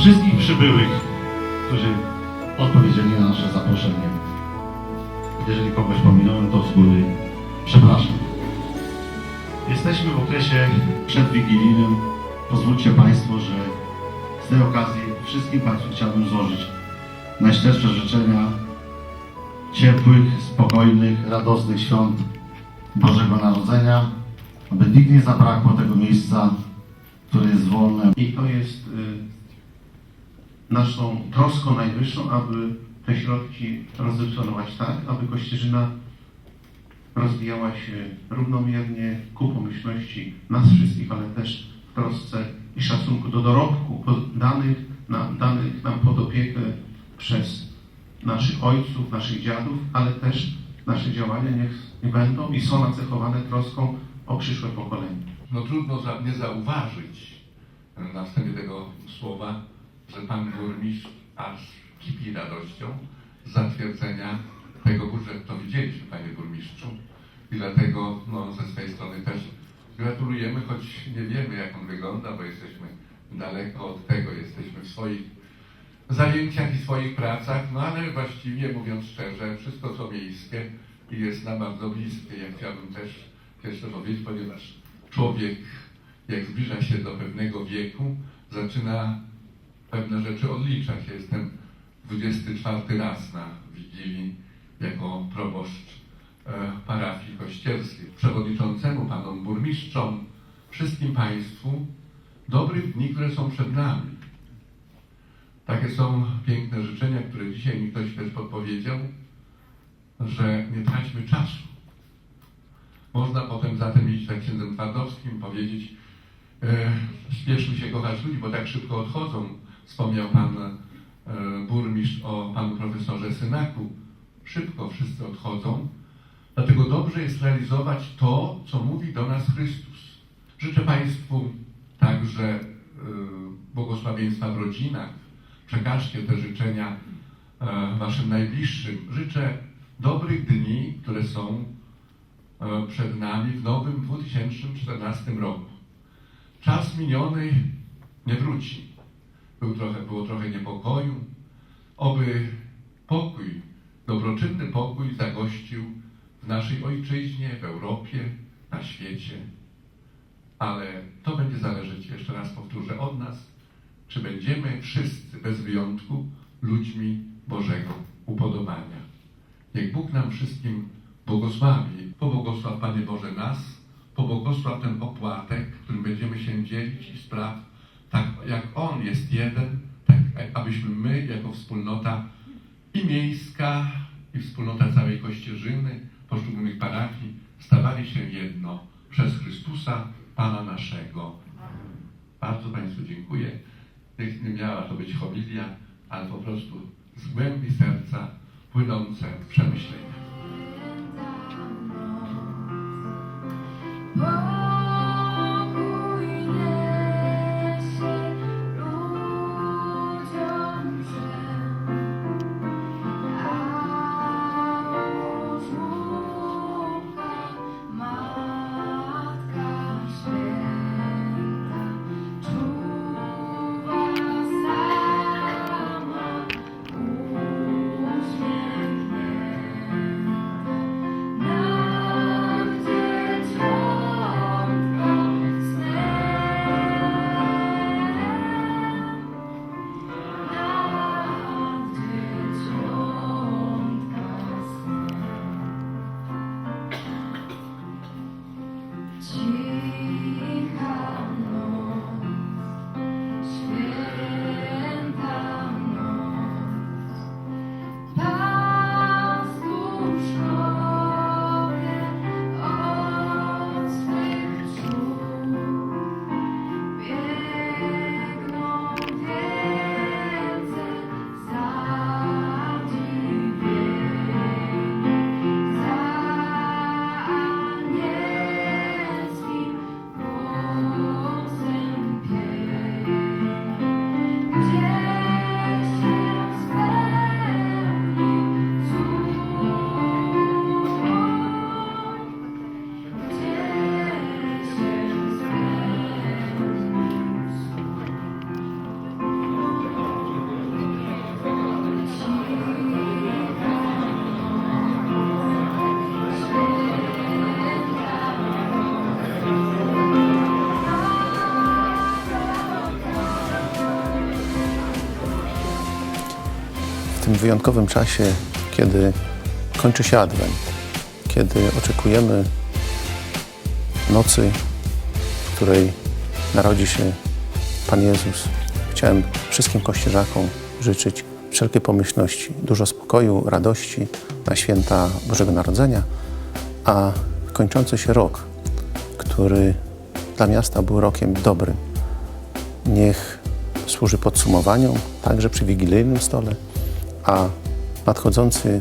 Wszystkich przybyłych, którzy odpowiedzieli na nasze zaproszenie. Jeżeli kogoś pominąłem, to z góry przepraszam. Jesteśmy w okresie przedwigilijnym. Pozwólcie Państwo, że z tej okazji wszystkim Państwu chciałbym złożyć najszczersze życzenia ciepłych, spokojnych, radosnych świąt Bożego Narodzenia, aby nikt nie zabrakło tego miejsca, które jest wolne. I to jest y, naszą troską najwyższą, aby te środki rozdysponować tak, aby Kościerzyna rozwijała się równomiernie ku pomyślności nas wszystkich, ale też w trosce i szacunku do dorobku danych, danych nam pod opiekę przez naszych ojców, naszych dziadów, ale też nasze działania niech nie będą i są nacechowane troską o przyszłe pokolenie. No trudno nie zauważyć na wstępie tego słowa, że pan burmistrz aż kipi radością zatwierdzenia tego budżetu. To widzieliśmy, panie burmistrzu. I dlatego no, ze swojej strony też gratulujemy, choć nie wiemy, jak on wygląda, bo jesteśmy daleko od tego, jesteśmy w swoich zajęciach i swoich pracach, no ale właściwie mówiąc szczerze, wszystko co miejskie jest nam bardzo bliskie. Ja chciałbym też jeszcze powiedzieć, ponieważ człowiek, jak zbliża się do pewnego wieku, zaczyna pewne rzeczy odliczać. Ja jestem 24 raz na Wigilii jako proboszcz e, parafii kościelskiej. Przewodniczącemu, panom burmistrzom, wszystkim Państwu dobrych dni, które są przed nami. Takie są piękne życzenia, które dzisiaj mi ktoś też podpowiedział, że nie traćmy czasu. Można potem zatem iść za księdzem Twardowskim, powiedzieć, e, spieszmy się kochać ludzi, bo tak szybko odchodzą. Wspomniał pan e, burmistrz o panu profesorze Synaku. Szybko wszyscy odchodzą, dlatego dobrze jest realizować to, co mówi do nas Chrystus. Życzę Państwu także e, błogosławieństwa w rodzinach. Przekażcie te życzenia e, Waszym najbliższym. Życzę dobrych dni, które są przed nami w nowym 2014 roku. Czas miniony nie wróci. Był trochę, było trochę niepokoju. Oby pokój, dobroczynny pokój zagościł w naszej ojczyźnie, w Europie, na świecie. Ale to będzie zależeć, jeszcze raz powtórzę, od nas, czy będziemy wszyscy, bez wyjątku, ludźmi Bożego upodobania. Niech Bóg nam wszystkim błogosławi. Pobłogosław Panie Boże nas, pobłogosław ten opłatek, którym będziemy się dzielić i spraw, tak jak On jest jeden, tak abyśmy my jako wspólnota i miejska, i wspólnota całej Kościerzyny, poszczególnych parafii, stawali się jedno przez Chrystusa, Pana naszego. Bardzo Państwu dziękuję. Niech nie miała to być homilia, ale po prostu z głębi serca płynące przemyślenia. душа. Wyjątkowym czasie, kiedy kończy się Adwent, kiedy oczekujemy nocy, w której narodzi się Pan Jezus, chciałem wszystkim kościerzakom życzyć wszelkiej pomyślności, dużo spokoju, radości na święta Bożego Narodzenia, a kończący się rok, który dla miasta był rokiem dobrym, niech służy podsumowaniom, także przy wigilijnym stole, a nadchodzący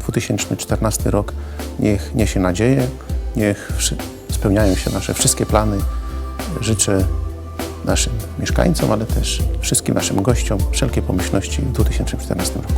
2014 rok niech niesie nadzieję, niech spełniają się nasze wszystkie plany. Życzę naszym mieszkańcom, ale też wszystkim naszym gościom wszelkiej pomyślności w 2014 roku.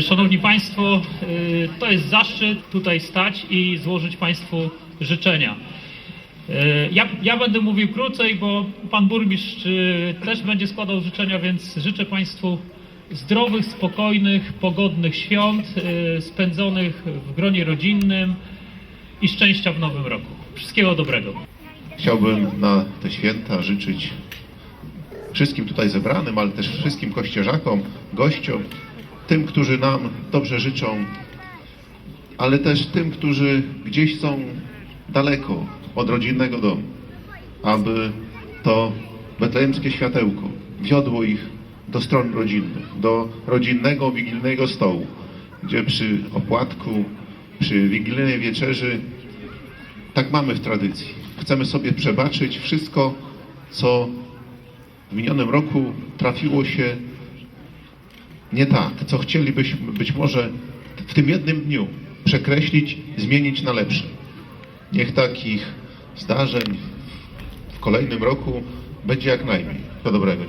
Szanowni Państwo, y, to jest zaszczyt tutaj stać i złożyć Państwu życzenia. Y, Ja, ja będę mówił krócej, bo Pan Burmistrz też będzie składał życzenia, więc życzę Państwu zdrowych, spokojnych, pogodnych świąt, spędzonych w gronie rodzinnym i szczęścia w nowym roku. Wszystkiego dobrego. Chciałbym na te święta życzyć wszystkim tutaj zebranym, ale też wszystkim kościerzakom, gościom, tym, którzy nam dobrze życzą, ale też tym, którzy gdzieś są daleko od rodzinnego domu, aby to betlejemskie światełko wiodło ich do stron rodzinnych, do rodzinnego, wigilijnego stołu, gdzie przy opłatku, przy wigilijnej wieczerzy tak mamy w tradycji. Chcemy sobie przebaczyć wszystko, co w minionym roku trafiło się nie tak, co chcielibyśmy być może w tym jednym dniu przekreślić, zmienić na lepsze. Niech takich zdarzeń w kolejnym roku będzie jak najmniej. Do dobrego.